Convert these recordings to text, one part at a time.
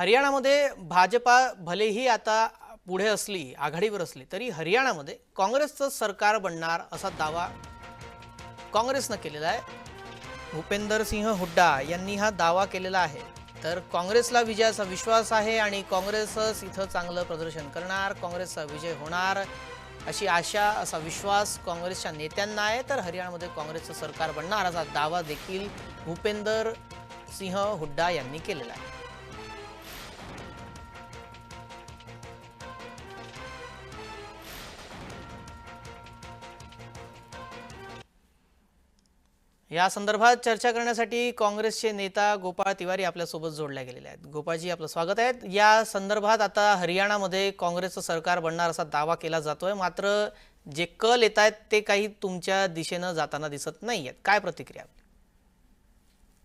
हरियाणामध्ये भाजपा भलेही आता पुढे असली आघाडीवर असली तरी हरियाणामध्ये काँग्रेसचं सरकार बनणार असा दावा काँग्रेसनं केलेला आहे. भूपेंदर सिंह हुड्डा यांनी हा दावा केलेला आहे. तर काँग्रेसला विजयाचा विश्वास आहे आणि काँग्रेसच इथं चांगलं प्रदर्शन करणार काँग्रेसचा विजय होणार अशी आशा असा विश्वास काँग्रेसच्या नेत्यांना आहे. तर हरियाणामध्ये काँग्रेसचं सरकार बनणार असा दावा देखील भूपेंदर सिंह हुड्डा यांनी केलेला आहे. या संदर्भात चर्चा करण्यासाठी काँग्रेसचे नेता गोपाळ तिवारी आपल्यासोबत जोडल्या गेलेले आहेत. गोपाळजी आपलं स्वागत आहे. या संदर्भात आता हरियाणामध्ये काँग्रेसचं सरकार बनणार असा दावा केला जातोय. मात्र जे कल येत आहेत ते काही तुमच्या दिशेनं जाताना दिसत नाही आहेत. काय प्रतिक्रिया?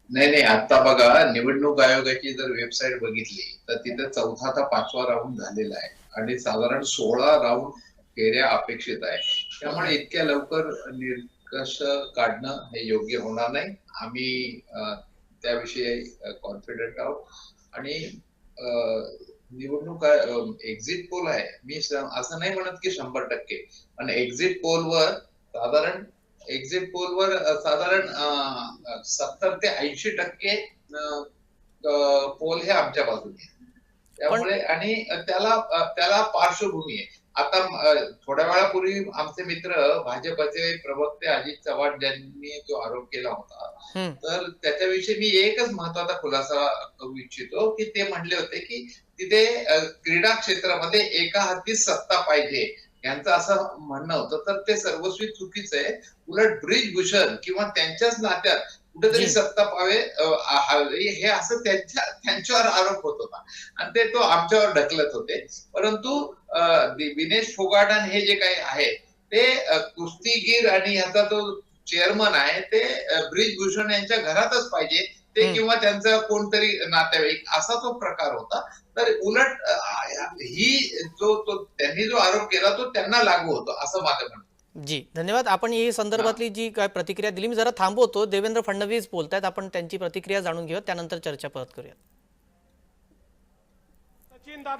नाही नाही. आता बघा निवडणूक आयोगाची जर वेबसाईट बघितली तर तिथे चौथा ते पाचवा राऊंड झालेला आहे. आणि साधारण सोळा राऊंड फेऱ्या अपेक्षित आहे त्यामुळे इतक्या लवकर निष्कर्ष काढणं हे योग्य होणार नाही. आम्ही त्याविषयी कॉन्फिडंट आहोत. आणि निवडणूक एक्झिट पोल आहे. मी असं नाही म्हणत की शंभर टक्के. पण एक्झिट पोलवर साधारण एक्झिट पोलवर साधारण सत्तर ते ऐंशी टक्के पोल हे आमच्या बाजूने आहे. त्यामुळे आणि त्याला त्याला पार्श्वभूमी आहे. आता थोड्या वेळापूर्वी आमचे मित्र भाजपचे प्रवक्ते अजित चव्हाण ज्यांनी जो आरोप केला होता. तर त्याच्याविषयी मी एकच महत्त्वाचा खुलासा करू इच्छितो की ते म्हणले होते की तिथे क्रीडा क्षेत्रामध्ये एका हाती सत्ता पाहिजे यांचं असं म्हणणं होतं तर ते सर्वस्वी चुकीचं आहे उलट ब्रिज भूषण किंवा त्यांच्याच नात्यात कुठेतरी. सत्ता पावे हे असं त्यांच्या त्यांच्यावर आरोप होत होता आणि ते तो आमच्यावर ढकलत होते परंतु विनेश फोगाटन हे जे काही आहे ते कुस्तीगीर आणि ह्याचा जो चेअरमन आहे ते अ, ब्रिज भूषण यांच्या घरातच पाहिजे ते. किंवा त्यांचा कोणतरी नातेवाईक असा तो प्रकार होता तर उलट ही जो तो त्यांनी जो आरोप केला तो त्यांना लागू होतो असं माझं म्हणणं. जी धन्यवाद. आपण ही संदर्भातली जी काय प्रतिक्रिया दिली मी जरा थांबवतो. देवेंद्र फडणवीस बोलतायत. आपण त्यांची प्रतिक्रिया जाणून घेऊयात. त्यानंतर चर्चा परत करूयात.